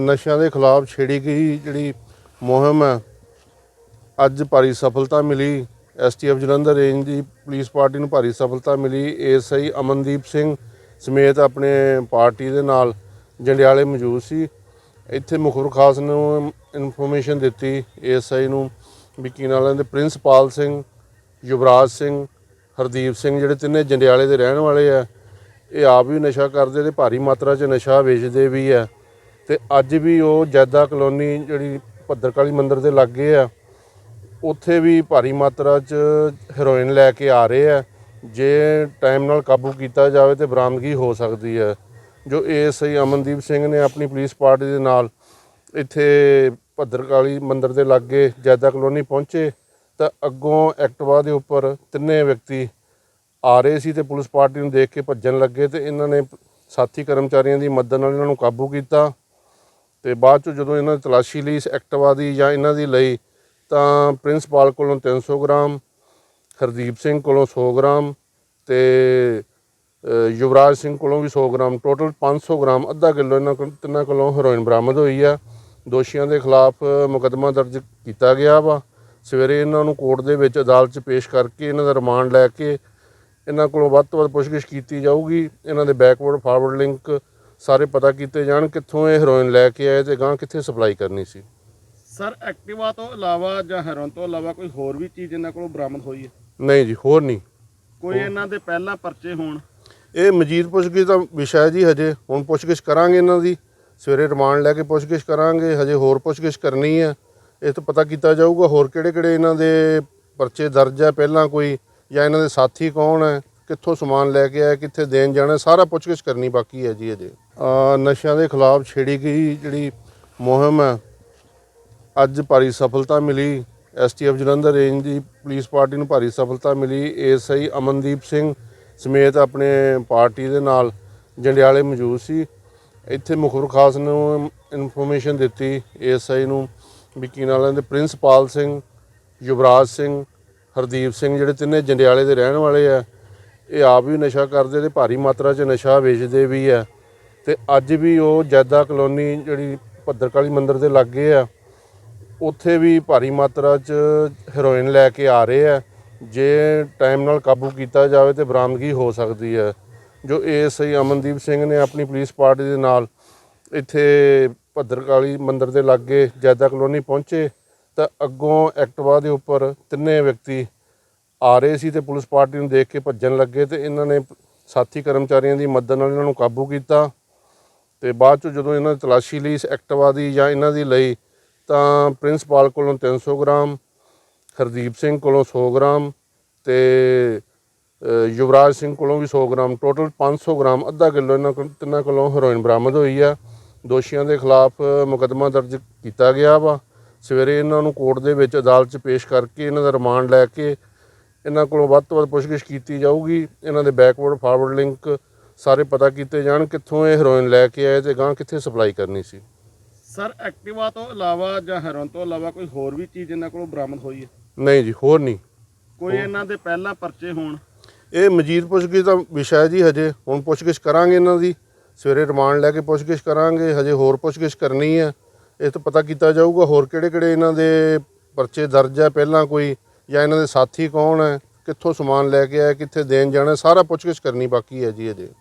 ਨਸ਼ਿਆਂ ਦੇ ਖਿਲਾਫ ਛੇੜੀ ਗਈ ਜਿਹੜੀ ਮੁਹਿੰਮ ਹੈ, ਅੱਜ ਭਾਰੀ ਸਫਲਤਾ ਮਿਲੀ। ਐਸਟੀਐਫ ਜਲੰਧਰ ਰੇਂਜ ਦੀ ਪੁਲਿਸ ਪਾਰਟੀ ਨੂੰ ਭਾਰੀ ਸਫਲਤਾ ਮਿਲੀ। ਏਐਸਆਈ ਅਮਨਦੀਪ ਸਿੰਘ ਸਮੇਤ ਆਪਣੇ ਪਾਰਟੀ ਦੇ ਨਾਲ ਜੰਡਿਆਲੇ ਮੌਜੂਦ ਸੀ। ਇੱਥੇ ਮੁਖਬਰ ਖਾਸ ਨੂੰ ਇਨਫੋਰਮੇਸ਼ਨ ਦਿੱਤੀ ਏਐਸਆਈ ਨੂੰ ਵੀ ਕੀ ਨਾਲਾਂ ਦੇ ਪ੍ਰਿੰਸਪਾਲ ਸਿੰਘ, ਯੁਵਰਾਜ ਸਿੰਘ, ਹਰਦੀਪ ਸਿੰਘ, ਜਿਹੜੇ ਤਿੰਨੇ ਜੰਡਿਆਲੇ ਦੇ ਰਹਿਣ ਵਾਲੇ ਆ, ਇਹ ਆਪ ਵੀ ਨਸ਼ਾ ਕਰਦੇ ਤੇ ਭਾਰੀ ਮਾਤਰਾ 'ਚ ਨਸ਼ਾ ਵੇਚਦੇ ਵੀ ਆ। ਤੇ ਅੱਜ ਵੀ ਉਹ ਜੈਦਾ ਕਲੋਨੀ ਜਿਹੜੀ ਭੱਦਰਕਾਲੀ ਮੰਦਿਰ ਦੇ ਲਾਗੇ ਆ, ਉੱਥੇ ਵੀ ਭਾਰੀ ਮਾਤਰਾ 'ਚ ਹੈਰੋਇਨ ਲੈ ਕੇ ਆ ਰਹੇ ਆ। ਜੇ ਟਾਈਮ ਨਾਲ ਕਾਬੂ ਕੀਤਾ ਜਾਵੇ ਤੇ ਬਰਾਮਦਗੀ ਹੋ ਸਕਦੀ ਹੈ ਜੋ ਏਐਸਆਈ ਅਮਨਦੀਪ ਸਿੰਘ ਨੇ ਆਪਣੀ ਪੁਲਿਸ ਪਾਰਟੀ ਦੇ ਨਾਲ ਇੱਥੇ ਭੱਦਰਕਾਲੀ ਮੰਦਿਰ ਦੇ ਲਾਗੇ ਜੈਦਾ ਕਲੋਨੀ ਪਹੁੰਚੇ, ਤਾਂ ਅੱਗੋਂ ਐਕਟਿਵਾ ਦੇ ਉੱਪਰ ਤਿੰਨੇ ਵਿਅਕਤੀ ਆ ਰਹੇ ਸੀ ਤੇ ਪੁਲਿਸ ਪਾਰਟੀ ਨੂੰ ਦੇਖ ਕੇ ਭੱਜਣ ਲੱਗੇ ਤੇ ਇਹਨਾਂ ਨੇ ਸਾਥੀ ਕਰਮਚਾਰੀਆਂ ਦੀ ਮਦਦ ਨਾਲ ਇਹਨਾਂ ਨੂੰ ਕਾਬੂ ਕੀਤਾ। ਤੇ ਬਾਅਦ ਚ ਜਦੋਂ ਇਹਨਾਂ ਨੇ ਤਲਾਸ਼ੀ ਲਈ ਇਸ ਐਕਟਿਵਾ ਦੀ ਜਾਂ ਇਹਨਾਂ ਦੀ ਲਈ, ਤਾਂ ਪ੍ਰਿੰਸਪਾਲ ਕੋਲੋਂ 300 ਗ੍ਰਾਮ, ਹਰਦੀਪ ਸਿੰਘ ਕੋਲੋਂ 100 ਗ੍ਰਾਮ ਤੇ ਯੁਵਰਾਜ ਸਿੰਘ ਕੋਲੋਂ ਵੀ 100 ਗ੍ਰਾਮ, ਟੋਟਲ 500 ਗ੍ਰਾਮ, ਅੱਧਾ ਕਿਲੋ ਇਹਨਾਂ ਕੋਲ, ਤਿੰਨਾਂ ਕੋਲੋਂ ਹੈਰੋਇਨ ਬਰਾਮਦ ਹੋਈ ਆ। ਦੋਸ਼ੀਆਂ ਦੇ ਖਿਲਾਫ ਮੁਕੱਦਮਾ ਦਰਜ ਕੀਤਾ ਗਿਆ ਵਾ। ਸਵੇਰੇ ਇਹਨਾਂ ਨੂੰ ਕੋਰਟ ਦੇ ਵਿੱਚ ਅਦਾਲਤ 'ਚ ਪੇਸ਼ ਕਰਕੇ ਇਹਨਾਂ ਦਾ ਰਿਮਾਂਡ ਲੈ ਕੇ ਇਹਨਾਂ ਕੋਲੋਂ ਵੱਧ ਤੋਂ ਵੱਧ ਪੁੱਛਗਿੱਛ ਕੀਤੀ ਜਾਊਗੀ। ਇਹਨਾਂ ਦੇ ਬੈਕਵਰਡ ਫਾਰਵਰਡ ਲਿੰਕ ਸਾਰੇ ਪਤਾ ਕੀਤੇ ਜਾਣ ਕਿੱਥੋਂ ਇਹ ਹੈਰੋਇਨ ਲੈ ਕੇ ਆਏ ਤੇ ਗਾਂ ਕਿੱਥੇ ਸਪਲਾਈ ਕਰਨੀ ਸੀ। ਸਰ ਐਕਟਿਵਾ ਤੋਂ ਇਲਾਵਾ ਜਾਂ ਹੈਰੋਨ ਤੋਂ ਇਲਾਵਾ ਕੋਈ ਹੋਰ ਵੀ ਚੀਜ਼ ਇਹਨਾਂ ਕੋਲੋਂ ਬਰਾਮਦ ਹੋਈ ਹੈ? ਨਹੀਂ ਜੀ ਹੋਰ ਨਹੀਂ। ਕੋਈ ਇਹਨਾਂ ਦੇ ਪਹਿਲਾਂ ਪਰਚੇ ਹੋਣ? ਇਹ ਮਜੀਦ ਪੁੱਛਗਿੱਛ ਦਾ ਵਿਸ਼ਾ ਹੈ ਜੀ ਹਜੇ। ਹੁਣ ਪੁੱਛਗਿੱਛ ਕਰਾਂਗੇ ਇਹਨਾਂ ਦੀ। ਸਵੇਰੇ ਰਿਮਾਂਡ ਲੈ ਕੇ ਪੁੱਛਗਿੱਛ ਕਰਾਂਗੇ। ਹਜੇ ਹੋਰ ਪੁੱਛਗਿੱਛ ਕਰਨੀ ਹੈ। ਇਹ ਤੋਂ ਪਤਾ ਕੀਤਾ ਜਾਊਗਾ ਹੋਰ ਕਿਹੜੇ ਕਿਹੜੇ ਇਹਨਾਂ ਦੇ ਪਰਚੇ ਦਰਜ ਹੈ। ਪਹਿਲਾਂ ਕੋਈ ਜਾਂ ਇਹਨਾਂ ਦੇ ਸਾਥੀ ਕੌਣ ਹੈ? ਕਿੱਥੋਂ ਸਮਾਨ ਲੈ ਕੇ ਆਇਆ, ਕਿੱਥੇ ਦੇਣ ਜਾਣਾ, ਸਾਰਾ ਪੁੱਛਗਿੱਛ ਕਰਨੀ ਬਾਕੀ ਹੈ ਜੀ ਅਜੇ। ਨਸ਼ਿਆਂ ਦੇ ਖਿਲਾਫ ਛੇੜੀ ਗਈ ਜਿਹੜੀ ਮੁਹਿੰਮ ਹੈ, ਅੱਜ ਭਾਰੀ ਸਫਲਤਾ ਮਿਲੀ। ਐਸਟੀਐਫ ਜਲੰਧਰ ਰੇਂਜ ਦੀ ਪੁਲਿਸ ਪਾਰਟੀ ਨੂੰ ਭਾਰੀ ਸਫਲਤਾ ਮਿਲੀ। ਏਐਸਆਈ ਅਮਨਦੀਪ ਸਿੰਘ ਸਮੇਤ ਆਪਣੇ ਪਾਰਟੀ ਦੇ ਨਾਲ ਜੰਡਿਆਲੇ ਮੌਜੂਦ ਸੀ। ਇੱਥੇ ਮੁਖਬਰ ਖਾਸ ਨੂੰ ਇਨਫੋਰਮੇਸ਼ਨ ਦਿੱਤੀ ਏਐਸਆਈ ਨੂੰ ਵੀ ਕੀ ਨਾਲਾਂ ਦੇ ਪ੍ਰਿੰਸਪਾਲ ਸਿੰਘ, ਯੁਵਰਾਜ ਸਿੰਘ, ਹਰਦੀਪ ਸਿੰਘ, ਜਿਹੜੇ ਤਿੰਨੇ ਜੰਡਿਆਲੇ ਦੇ ਰਹਿਣ ਵਾਲੇ ਆ ਇਹ ਆਪ ਵੀ ਨਸ਼ਾ ਕਰਦੇ ਤੇ ਭਾਰੀ ਮਾਤਰਾ 'ਚ ਨਸ਼ਾ ਵੇਚਦੇ ਵੀ ਆ। ਤੇ ਅੱਜ ਵੀ ਉਹ ਜੈਦਾ ਕਲੋਨੀ ਜਿਹੜੀ ਭੱਦਰਕਾਲੀ ਮੰਦਿਰ ਦੇ ਲਾਗੇ ਆ, ਉੱਥੇ ਵੀ ਭਾਰੀ ਮਾਤਰਾ 'ਚ ਹੈਰੋਇਨ ਲੈ ਕੇ ਆ ਰਹੇ ਆ। ਜੇ ਟਾਈਮ ਨਾਲ ਕਾਬੂ ਕੀਤਾ ਜਾਵੇ ਤੇ ਬਰਾਮਦਗੀ ਹੋ ਸਕਦੀ ਹੈ ਜੋ ਏਐਸਆਈ ਅਮਨਦੀਪ ਸਿੰਘ ਨੇ ਆਪਣੀ ਪੁਲਿਸ ਪਾਰਟੀ ਦੇ ਨਾਲ ਇੱਥੇ ਭੱਦਰਕਾਲੀ ਮੰਦਿਰ ਦੇ ਲਾਗੇ ਜੈਦਾ ਕਲੋਨੀ ਪਹੁੰਚੇ ਤਾਂ ਅੱਗੋਂ ਐਕਟਵਾ ਦੇ ਉੱਪਰ ਤਿੰਨੇ ਵਿਅਕਤੀ ਆ ਰਹੇ ਸੀ ਤੇ ਪੁਲਿਸ ਪਾਰਟੀ ਨੂੰ ਦੇਖ ਕੇ ਭੱਜਣ ਲੱਗੇ ਤੇ ਇਹਨਾਂ ਨੇ ਸਾਥੀ ਕਰਮਚਾਰੀਆਂ ਦੀ ਮਦਦ ਨਾਲ ਇਹਨਾਂ ਨੂੰ ਕਾਬੂ ਕੀਤਾ। ਤੇ ਬਾਅਦ ਚ ਜਦੋਂ ਇਹਨਾਂ ਨੇ ਤਲਾਸ਼ੀ ਲਈ ਇਸ ਐਕਟਿਵਾ ਦੀ ਜਾਂ ਇਹਨਾਂ ਦੀ ਲਈ, ਤਾਂ ਪ੍ਰਿੰਸਪਾਲ ਕੋਲੋਂ 300 ਗ੍ਰਾਮ, ਹਰਦੀਪ ਸਿੰਘ ਕੋਲੋਂ 100 ਗ੍ਰਾਮ ਤੇ ਯੁਵਰਾਜ ਸਿੰਘ ਕੋਲੋਂ ਵੀ 100 ਗ੍ਰਾਮ, ਟੋਟਲ 500 ਗ੍ਰਾਮ, ਅੱਧਾ ਕਿਲੋ ਇਹਨਾਂ ਕੋਲ, ਤਿੰਨਾਂ ਕੋਲੋਂ ਹੈਰੋਇਨ ਬਰਾਮਦ ਹੋਈ ਆ। ਦੋਸ਼ੀਆਂ ਦੇ ਖਿਲਾਫ ਮੁਕੱਦਮਾ ਦਰਜ ਕੀਤਾ ਗਿਆ ਵਾ। ਸਵੇਰੇ ਇਹਨਾਂ ਨੂੰ ਕੋਰਟ ਦੇ ਵਿੱਚ ਅਦਾਲਤ 'ਚ ਪੇਸ਼ ਕਰਕੇ ਇਹਨਾਂ ਦਾ ਰਿਮਾਂਡ ਲੈ ਕੇ ਇਹਨਾਂ ਕੋਲੋਂ ਵੱਧ ਤੋਂ ਵੱਧ ਪੁੱਛਗਿੱਛ ਕੀਤੀ ਜਾਊਗੀ। ਇਹਨਾਂ ਦੇ ਬੈਕਵਰਡ ਫਾਰਵਰਡ ਲਿੰਕ ਸਾਰੇ ਪਤਾ ਕੀਤੇ ਜਾਣ ਕਿੱਥੋਂ ਇਹ ਹੈਰੋਇਨ ਲੈ ਕੇ ਆਏ ਤੇ ਗਾਂ ਕਿੱਥੇ ਸਪਲਾਈ ਕਰਨੀ ਸੀ। ਸਰ ਐਕਟਿਵਾ ਤੋਂ ਇਲਾਵਾ ਜਾਂ ਹੈਰੋਨ ਤੋਂ ਇਲਾਵਾ ਕੋਈ ਹੋਰ ਵੀ ਚੀਜ਼ ਇਹਨਾਂ ਕੋਲੋਂ ਬਰਾਮਦ ਹੋਈ ਹੈ? ਨਹੀਂ ਜੀ ਹੋਰ ਨਹੀਂ। ਕੋਈ ਇਹਨਾਂ ਦੇ ਪਹਿਲਾਂ ਪਰਚੇ ਹੋਣ? ਇਹ ਮਜੀਦ ਪੁੱਛਗਿੱਛ ਦਾ ਵਿਸ਼ਾ ਹੈ ਜੀ ਹਜੇ। ਹੁਣ ਪੁੱਛਗਿੱਛ ਕਰਾਂਗੇ ਇਹਨਾਂ ਦੀ। ਸਵੇਰੇ ਰਿਮਾਂਡ ਲੈ ਕੇ ਪੁੱਛਗਿੱਛ ਕਰਾਂਗੇ। ਹਜੇ ਹੋਰ ਪੁੱਛਗਿੱਛ ਕਰਨੀ ਹੈ। ਇਹ ਤੋਂ ਪਤਾ ਕੀਤਾ ਜਾਊਗਾ ਹੋਰ ਕਿਹੜੇ ਕਿਹੜੇ ਇਹਨਾਂ ਦੇ ਪਰਚੇ ਦਰਜ ਹੈ ਪਹਿਲਾਂ ਕੋਈ ਜਾਂ ਇਹਨਾਂ ਦੇ ਸਾਥੀ ਕੌਣ ਹੈ, ਕਿੱਥੋਂ ਸਮਾਨ ਲੈ ਕੇ ਆਇਆ, ਕਿੱਥੇ ਦੇਣ ਜਾਣਾ, ਸਾਰਾ ਪੁੱਛਗਿੱਛ ਕਰਨੀ ਬਾਕੀ ਹੈ ਜੀ ਅਜੇ।